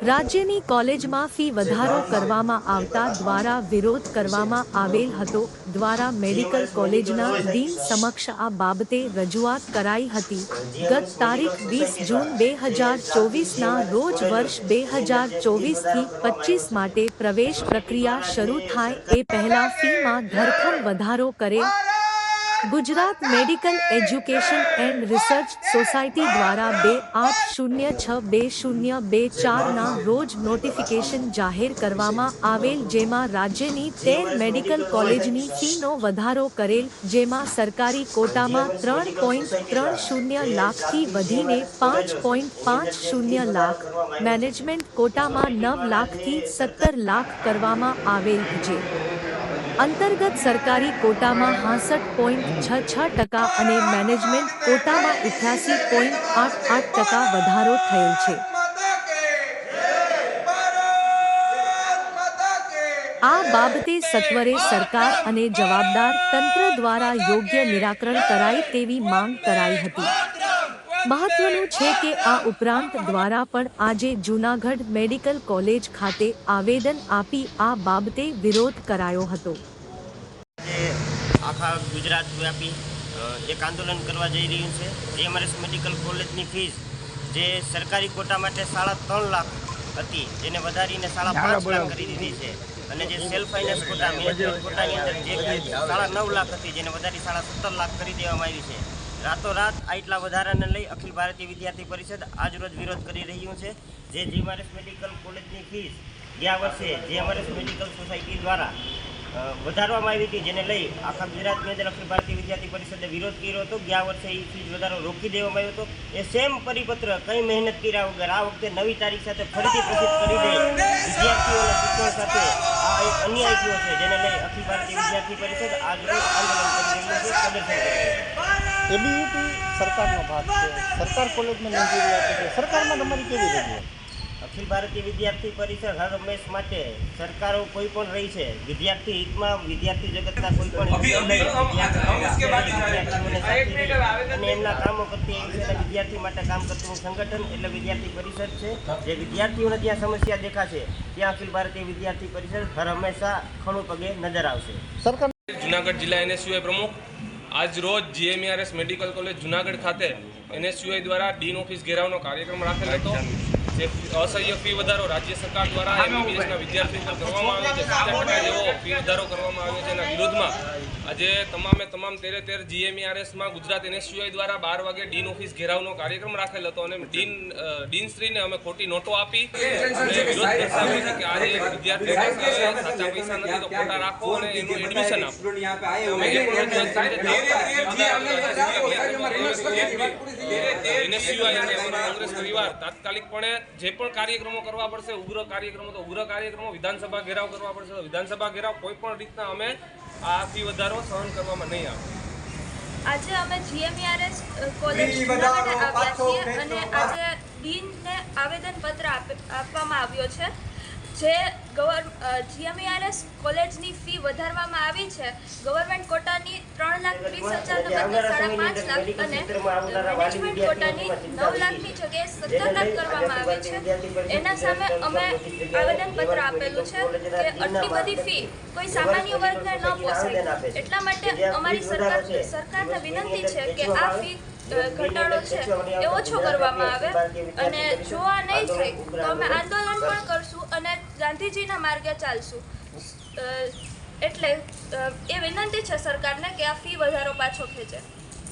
રાજ્યની કોલેજમાં ફી વધારો કરવામાં આવતા દ્વારા વિરોધ કરવામાં આવેલ હતો, દ્વારા મેડિકલ કોલેજના ડીન સમક્ષ આ બાબતે રજૂઆત કરાઈ હતી. ગત તારીખ વીસ જૂન બે હજાર ચોવીસના રોજ વર્ષ બે હજાર ચોવીસથી પચીસ માટે પ્રવેશ પ્રક્રિયા શરૂ થાય એ પહેલા ફીમાં ધરખમ વધારો કરે Gujarat medical education and research society દ્વારા બે આઠ શૂન્ય છ બે શૂન્ય બે ચારના રોજ નોટિફિકેશન જાહેર કરવામાં આવેલ જેમાં રાજ્યની તેર મેડિકલ કોલેજની ફીનો વધારો કરેલ, જેમાં સરકારી કોટામાં ત્રણ પોઈન્ટ ત્રણ શૂન્ય લાખથી વધીને પાંચ પોઈન્ટ પાંચ શૂન્ય લાખ. મેનેજમેન્ટ કોટામાં નવ લાખથી સત્તર લાખ કરવામાં આવેલ છે. અંતર્ગત સરકારી કોટામાં હાસઠ પોઈન્ટ છ છ ટકા અને મેનેજમેન્ટ કોટામાં ઇઠ્યાસી પોઈન્ટ આઠ આઠ ટકા વધારો થયેલ છે. આ બાબતે સત્વરે સરકાર અને જવાબદાર તંત્ર દ્વારા યોગ્ય નિરાકરણ કરાય તેવી માંગ કરાઈ હતી. મહત્વનું છે કે આ ઉપરાંત દ્વારા પણ આજે જૂનાગઢ મેડિકલ કોલેજ ખાતે આવેદન આપી આ બાબતે વિરોધ કરાયો હતો. આજે આખા ગુજરાત વ્યાપી એક આંદોલન કરવા જઈ રહ્યું છે. જીએમઆરએસ મેડિકલ કોલેજની ફીસ જે સરકારી કોટા માટે સાડા ત્રણ લાખ હતી જેને વધારીને સાડા પાંચ લાખ કરી દીધી છે. અને જે સેલ્ફ ફાઇનાન્સ કોટા મેનેજમેન્ટ કોટાની અંદર જે સાડા નવ લાખ હતી જેને વધારી સાડા સત્તર લાખ કરી દેવામાં આવી છે. રાતોરાત આટલા વધારાને લઈ અખિલ ભારતીય વિદ્યાર્થી પરિષદ આજરોજ વિરોધ કરી રહ્યું છે. જે જીએમઆરએસ મેડિકલ કોલેજની ફીસ ગયા વર્ષે જીએમઆરએસ મેડિકલ સોસાયટી દ્વારા વધારવામાં આવી હતી, જેને લઈ આખા ગુજરાતની અંદર અખિલ ભારતીય વિદ્યાર્થી પરિષદે વિરોધ કર્યો હતો. ગયા વર્ષે એ ફીસ વધારો રોકી દેવામાં આવ્યો હતો. એ સેમ પરિપત્ર કંઈ મહેનત કર્યા વગર આ વખતે નવી તારીખ સાથે ફરીથી પ્રસિદ્ધ કરી દે વિદ્યાર્થીઓના શિક્ષણ સાથે આ એક અન્યાય થયો છે, જેને લઈ અખિલ ભારતીય વિદ્યાર્થી પરિષદ આજ રોજ આંદોલન કરી રહ્યું છે. પ્રદર્શન કરી એબીવીપી સરકારનો ભાગ છે. સરકાર કોલેજને મંજૂરી આપે છે. સરકારમાં તમારી કેવી રજૂઆત? અખિલ ભારતીય વિદ્યાર્થી પરિષદ હર હંમેશ માટે સરકારો કોઈ પણ રહી છે વિદ્યાર્થી હિતમાં વિદ્યાર્થી જગતના કોઈ પણ અને એમના કામો કરતી વિદ્યાર્થી માટે કામ કરતું સંગઠન એટલે વિદ્યાર્થી પરિષદ છે. જે વિદ્યાર્થીઓને જ્યાં સમસ્યા દેખાશે ત્યાં અખિલ ભારતીય વિદ્યાર્થી પરિષદ હર હંમેશા ખણું પગે નજર આવશે. સરકાર જુનાગઢ જિલ્લા એનએસયુઆઈ પ્રમુખ આજ રોજ જીએમઆરએસ મેડિકલ કોલેજ જુનાગઢ ખાતે એનએસયુઆઈ દ્વારા ડીન ઓફિસ ઘેરાવનો કાર્યક્રમ રાખેલ હતો, જે અસહ્ય ફી વધારો રાજ્ય સરકાર દ્વારા એમબીબીએસના વિદ્યાર્થીઓ પર કરવામાં આવ્યો છે. જેવો ફી વધારો કરવામાં આવ્યો છે. એના વિરોધમાં આજે તમામે તમામ તેરે તેર જીએમઈઆરએસમાં ગુજરાત એનએસયુઆઈ દ્વારા બાર વાગે ડીન ઓફિસ ઘેરાવનો કાર્યક્રમ રાખેલ હતો અને ડીન ડીનશ્રીને અમે ખોટી નોટો આપી વિરોધ દર્શાવ્યો છે કે આજે વિદ્યાર્થીઓ સાચા પૈસા નથી તો ખોટા રાખો અને એનું એડમિશન આપો અમે એ પણ. NSUI અને કોંગ્રેસ પરિવાર તાત્કાલિકપણે જે પણ કાર્યક્રમો કરવા પડશે ઉગ્ર કાર્યક્રમો તો ઉગ્ર કાર્યક્રમો વિધાનસભા ઘેરાવ કરવા પડશે તો વિધાનસભા ઘેરાવ કોઈ પણ રીતના અમે આ ફી વધારો સહન કરવામાં નહીં આવે. આજે અમે જીએમઆરએસ કોલેજ આવ્યા છીએ અને આજે ડીનને આવેદનપત્ર પત્ર આપવામાં આવ્યો છે. જે ગવર જીએમઈઆરએસ કોલેજની ફી વધારવામાં આવી છે ગવર્મેન્ટ કોટાની ત્રણ લાખ ત્રીસ હજારને બદલે સાડા પાંચ લાખ અને મેનેજમેન્ટ કોટાની નવ લાખની જગ્યાએ સત્તર લાખ કરવામાં આવી છે. એના સામે અમે આવેદનપત્ર આપેલું છે કે આટલી બધી ફી કોઈ સામાન્ય વર્ગને ન પોસાય. એટલા માટે અમારી સરકાર સરકારને વિનંતી છે કે આ ફી ઘટાડો છે. એ ઓછો કરવામાં આવે અને જો આ નહીં થાય તો અમે આંદોલન પણ કરશું અને ગાંધીજીના માર્ગે ચાલશું. એટલે એ વિનંતી છે સરકારને કે આ ફી વધારો પાછો ખેંચે.